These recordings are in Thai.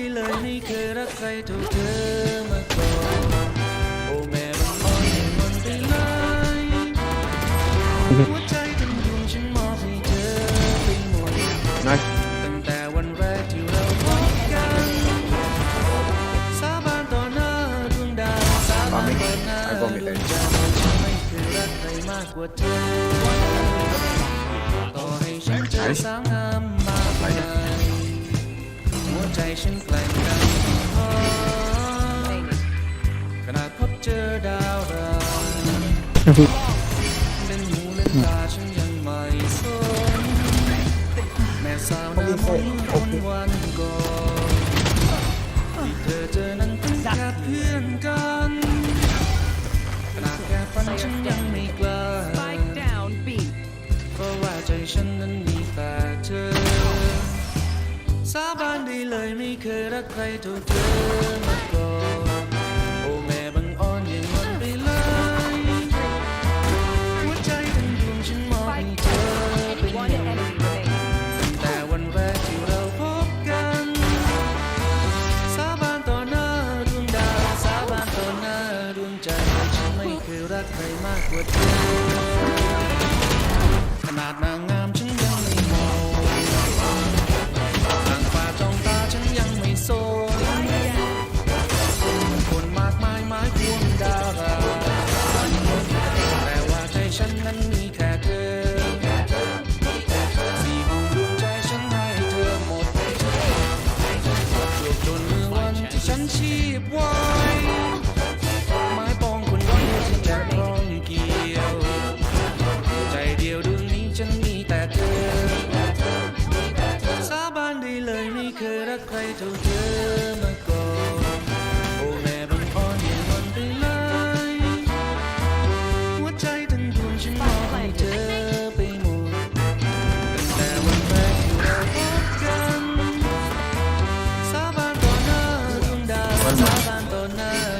ได้เลยไม่เคยรักใครเท่าเธอมาก่อนโอ้แม่บังอ่อนให้มันไปเลยหัวใจทั้งดวงฉันมอบให้เธอไปหมด Nice. ตั้งแต่วันแรกที่เราพบกัน สาบานต่อหน้าดวงดาวสาบานต่อหน้าดวงจันทร์ฉันไม่เคยรักใครมากกว่าเธอ ต่อให้ฉันเจอสาวงาม ฉันแกล้งกันพอขนาดพบเจอดาวร้ายเล่นหูเล่นตาฉันยังไม่สนแม่สาวหน้ามนต์คนวันก่อนที่เธอเจอนั้นเป็นแค่เพื่อนกันขนาดแค่ฝันฉันยังไม่กล้าเพราะว่าใจฉันนั้น สาบานได้เลยไม่เคยรักใครเท่าเธอมาก่อนโอ้แม่บังอ่อนอย่างมันไปเลยหัวใจทั้งดวงฉันมอบให้เธอเป็น One หมด enemy remaining. แต่วันแรกที่เราพบกัน สาบานต่อหน้าดวงดาวสาบานต่อหน้าดวงใจว่าฉันไม่เคยรักใครมากกว่าเธอขนาดนาง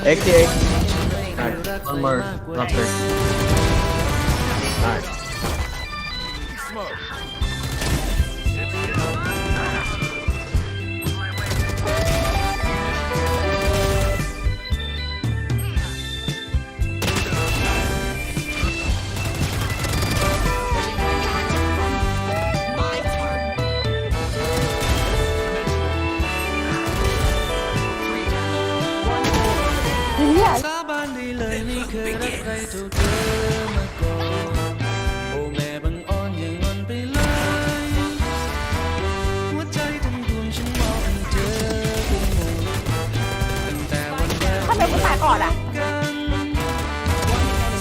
88. Alright, one more. Not 30. Alright. อ Nice. Yeah. สาบานได้เลยไม่เคยรักใครเท่าเธอมาก่อนโอ้แม่บังอ่อนอย่างมันไปเลยหัวใจทั้งดวงฉันมอบให้เธอไปหมดตั้งแต่วันแรกทำไมผู้ชายก่อนอะ กัน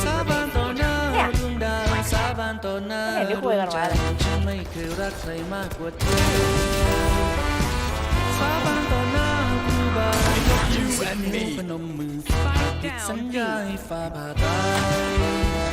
สาบานต่อหน้าดวงดาวสาบานต่อหน้าไม่เห็นได้คุยกันไว้เลย ฉันไม่เคยรักใครมากกว่าเธอ สัญญาให้ฟ้าผ่าตา